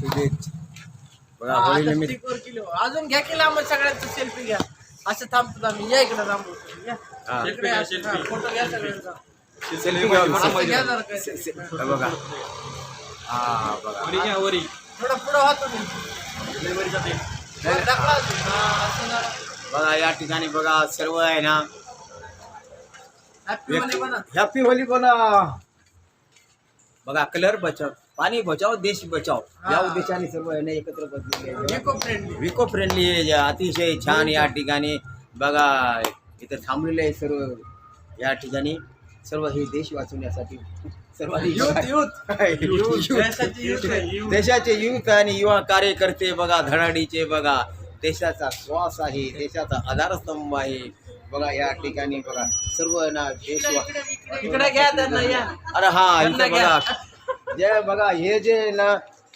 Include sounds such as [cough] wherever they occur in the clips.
शुभेच्छा बघा होळी निमित्त किलो. अजून घ्या की लांब सगळ्यांचं सेल्फी घ्या. असं थांबतो आम्ही. या इकडे लांब हा. फोटो घ्या सगळ्यांचा. सेल्फी घ्या असं घ्या जरा काय. से- से- हे बघा. हा बघा. थोडं पुढं व्हा तुम्ही वर दाखवा अजून. हा, असं जरा. बघा या ठिकाणी बघा सर्व आहे ना. Happy. हॅपी होली बोला बघा कलर बचाव पाणी बचाव देश बचाव या. उद्देशाने सर्व आहे. ना एकत्र. Eco friendly. विको फ्रेंडली अतिशय छान या ठिकाणी बघा इथं थांबलेले आहे सर्व या ठिकाणी. सर्व हे देश वाचवण्यासाठी सर्वांनी. [laughs] [laughs] देशाची युथ आणि युवा कार्यकर्ते बघा धडाडीचे बघा. देशाचा श्वास आहे देशाचा आधारस्तंभ आहे. बघा या ठिकाणी बघा. सर्व ना देश वा- इकडे घ्या त्यांना या. अरे हा इथं घ्या. बघा. जे बघा हे जे ना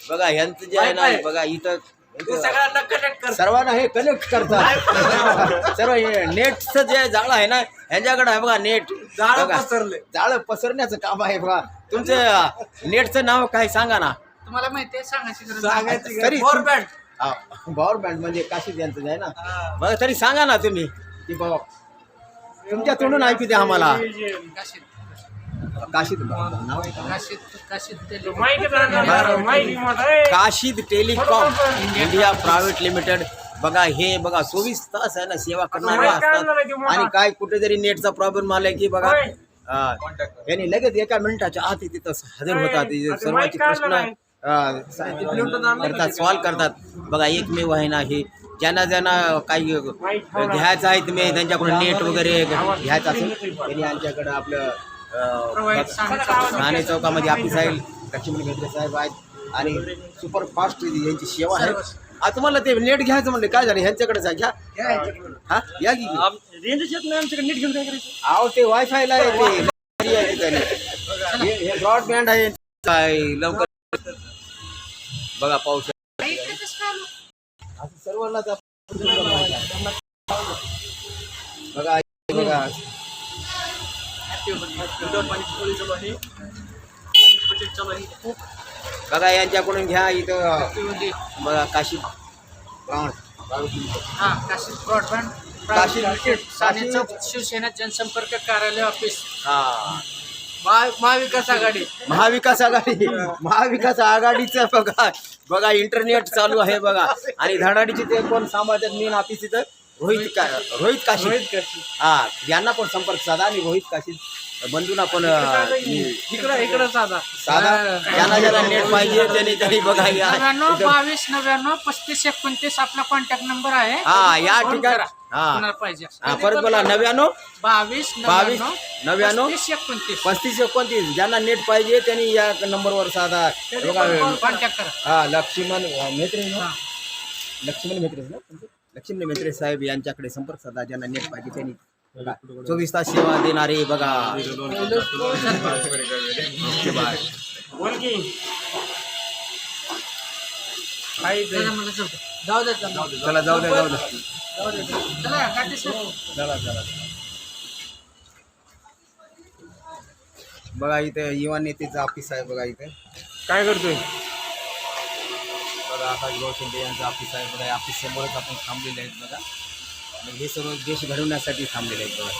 बघा यांचं जे आहे ना. बघा इथं ते सगळ्यांना कनेक्ट कर सर्वांना हे कनेक्ट करतात. सर्व हे नेटचं जे जाळं आहे ना ह्यांच्याकडे आहे बघा नेट. जाळं बघा. पसरले. जाळं पसरण्याचं काम आहे बघा. तुमचं नेटचं नाव काय सांगा ना. तुम्हाला माहिती आहे सांगायची गरज सांगायची तरी-. पॉवर बँड म्हणजे काशीद यांचं जे आहे ना. बघा तरी सांगा ना तुम्ही. की बाबा तुमच्या तोंडून ऐकू द्या आम्हाला. काशीद काशीद नाव आहे का? Kashid telecom. India private limited. बघा हे बघा चोवीस तास आहे ना सेवा करणारे असतात. आणि काय कुठे जरी नेटचा प्रॉब्लेम आला की बघा हा, यांनी लगेच एका मिनिटाच्या आत तिथं हजर होतात. सर्वांचे प्रश्न अं, करतात सॉल्व करतात. बघा एकमेव आहे ना हे ज्यांना ज्यांना काही घ्यायचं आहे तुम्ही त्यांच्याकडून नेट वगैरे घ्यायचं असेल त्यांनी आमच्याकडं आपलं अं, ठाणे चौकामध्ये ऑफिस आहे लक्ष्मण भेटले साहेब आहेत आणि सुपर फास्ट यांची सेवा आहे. तुम्हाला ते नेट घ्यायचं म्हणले काय झालं? ह्यांच्याकडे जा घ्या. हा? या की रेंजच येत नाही आमच्याकडे. नीट घेऊन काय करायचं? अहो ते वायफायला. हे- ब्रॉडबँड आहे. काय लवकर बघा पाऊस आपण बघा बघा. बघा यांच्याकडून घ्या इथं बघा काशी हा ब्रॉडबँड साने काशीद- चौक शिवसेना जनसंपर्क कार्यालय ऑफिस. हा. महा- महाविकास आघाडी. महाविकास आघाडी महाविकास आघाडीचं बघा. बघा इंटरनेट चालू आहे बघा. आणि धडाडीचे ते कोण सांभाळतात मेन ऑफिस इथं? रोहित का रोहित काशी रोहित काशी हा यांना पण संपर्क साधा आणि रोहित काशी बंधूंना पण इकडं इकडं साधा. साधा. ज्यांना ज्यांना नेट पाहिजे त्यांनी त्यांनी बघा या. नव्याण्णव बावीस नव्याण्णव पस्तीस एकोणतीस आपला कॉन्टॅक्ट नंबर आहे. हा या फोन ठिकाणी. हा. पाहिजे. हा परत बोला नव्याण्णव? बावीस बावीस नव्याण्णव एकोणतीस. पस्तीस एकोणतीस. ज्यांना नेट पाहिजे त्यांनी या नंबरवर साधा. बघा. कॉन्टॅक्ट करा. हा लक्ष्मण अं, मेत्रे ना हा. लक्ष्मण मेत्रे ना? तुमचे? लक्ष्मण मेत्रे साहेब यांच्याकडे संपर्क साधा ज्यांना नेट पाहिजे त्यांनी चोवीस तास सेवा देणारे बघा. जाऊ द्या. जाऊ दे. चला जाऊ द्या जाऊ द्या जाऊ दे. चला काटे सर. चला चला. बघा इथे युवा नेतेचं ऑफिस आहे बघा इथे. काय करतोय? भाऊ शिंदे यांचं ऑफ़िस आहे बघा ऑफ़िस समोरच आपण थांबलेले आहेत बघा आणि हे सर्व देश घडवण्यासाठी थांबलेले आहेत बघा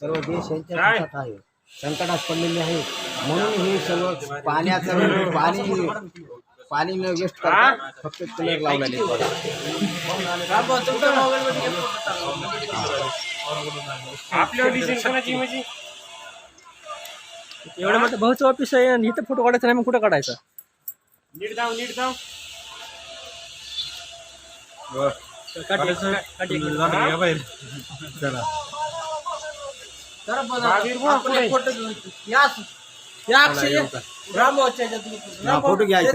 सर्व देश यांच्या हातात आहे। संकटात पडलेले आहे। म्हणून हे सर्व पाण्याचं पाणी पाणी न वेस्ट करता फक्त कलर लावलेले आहेत. एवढं मोठं भाऊचं ऑफिस आहे आणि इथं फोटो काढायचा नाही मग कुठं काढायचा? नीट जाऊ नीट जाऊ. या अक्षय. फोटो घ्यायचा.